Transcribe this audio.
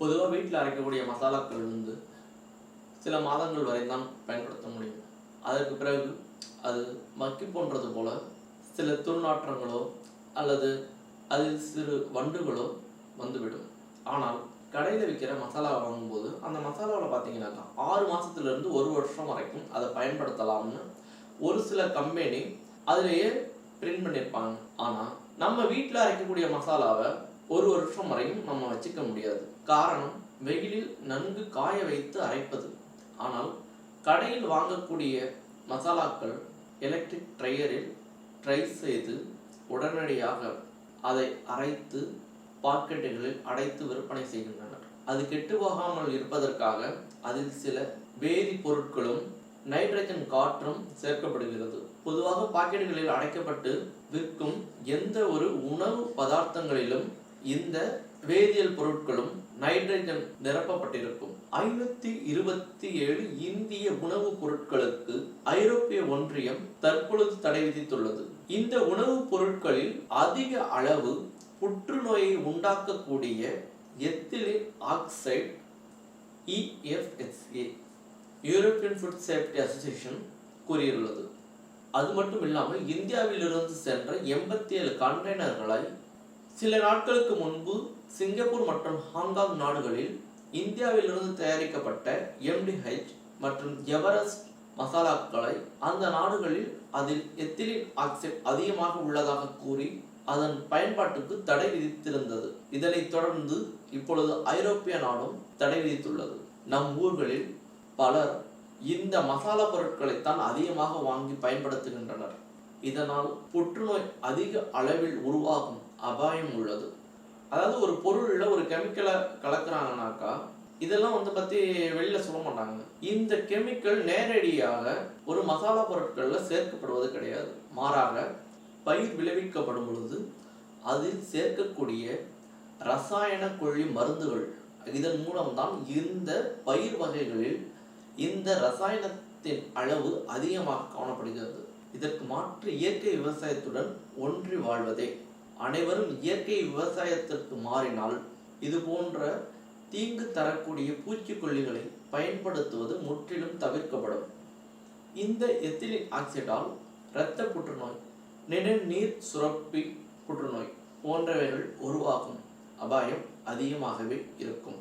பொதுவாக வீட்டில் அரைக்கக்கூடிய மசாலாக்கள் வந்து சில மாதங்கள் வரை தான் பயன்படுத்த முடியும். அதற்கு பிறகு அது மக்கி போன்றது போல சில துர்நாற்றங்களோ அல்லது அதில் சிறு வண்டுகளோ வந்துவிடும். ஆனால் கடையில் விற்கிற மசாலா வாங்கும்போது அந்த மசாலாவில் பார்த்தீங்கன்னாக்கா ஆறு மாதத்துலேருந்து ஒரு வருஷம் வரைக்கும் அதை பயன்படுத்தலாம்னு ஒரு சில கம்பெனி அதிலேயே பிரிண்ட் பண்ணியிருப்பாங்க ஆனால் நம்ம வீட்டில் அரைக்கக்கூடிய மசாலாவை ஒரு வருஷம் வரையும் நம்ம வச்சுக்க முடியாது. காரணம் வெயிலில் நன்கு காய வைத்து அரைப்பது. ஆனால் கடையில் வாங்கக்கூடிய மசாலாக்கள் எலக்ட்ரிக் ட்ரையரில் ட்ரை செய்து உடனடியாக அதை அரைத்து பாக்கெட்டுகளில் அடைத்து விற்பனை செய்கின்றனர் அது கெட்டு போகாமல் இருப்பதற்காக அதில் சில வேதி பொருட்களும் நைட்ரஜன் காற்றும் சேர்க்கப்படுகிறது. பொதுவாக பாக்கெட்டுகளில் அடைக்கப்பட்டு விற்கும் எந்த ஒரு உணவு பதார்த்தங்களிலும் இந்த வேதியியல் பொருட்களும் நைட்ரஜன் நிரப்பப்பட்டிருக்கும். ஐநூத்தி இருபத்தி ஏழு இந்திய உணவுப் பொருட்களுக்கு ஐரோப்பிய ஒன்றியம் தற்பொழுது தடை விதித்துள்ளது. இந்த உணவுப் பொருட்களில் அதிக அளவு புற்றுநோயை உண்டாக்கக்கூடிய ethylene oxide EFSA European food safety association கூறியுள்ளது. அது மட்டும் இல்லாமல் இந்தியாவிலிருந்து சென்ற எண்பத்தி ஏழு கண்டெய்னர்களை சில நாட்களுக்கு முன்பு சிங்கப்பூர் மற்றும் ஹாங்காங் நாடுகளில் இந்தியாவிலிருந்து தயாரிக்கப்பட்ட எம்டிஹெச் மற்றும் எவரெஸ்ட் மசாலாக்களை அந்த நாடுகளில் அதில் எத்திலின் ஆக்சைடு அதிகமாக உள்ளதாக கூறி அதன் பயன்பாட்டுக்கு தடை விதித்திருந்தது. இதனைத் தொடர்ந்து இப்பொழுது ஐரோப்பிய நாடும் தடை விதித்துள்ளது. நம் ஊர்களில் பலர் இந்த மசாலா பொருட்களைத்தான் அதிகமாக வாங்கி பயன்படுத்துகின்றனர். இதனால் புற்றுநோய் அதிக அளவில் உருவாகும் அபாயம் உள்ளது. அதாவது ஒரு பொருளில் ஒரு கெமிக்கலை கலக்குறாங்கனாக்கா இதெல்லாம் வந்து பத்தி வெளியில சொல்ல மாட்டாங்க. இந்த கெமிக்கல் நேரடியாக ஒரு மசாலா பொருட்கள்ல சேர்க்கப்படுவது கிடையாது. மாறாக பயிர் விளைவிக்கப்படும் பொழுது அதில் சேர்க்கக்கூடிய ரசாயன குழி மருந்துகள் இதன் மூலம்தான் இந்த பயிர் வகைகளில் இந்த ரசாயனத்தின் அளவு அதிகமாக காணப்படுகிறது. இதற்கு மாற்று இயற்கை விவசாயத்துடன் ஒன்றி வாழ்வதே. அனைவரும் இயற்கை விவசாயத்திற்கு மாறினால் இது போன்ற தீங்கு தரக்கூடிய பூச்சிக்கொல்லிகளை பயன்படுத்துவது முற்றிலும் தவிர்க்கப்படும். இந்த எத்திலின் ஆக்சைடால் இரத்த புற்றுநோய் நிணநீர் சுரப்பி புற்றுநோய் போன்றவைகள் உருவாகும். அபாயம் அதிகமாகவே இருக்கும்.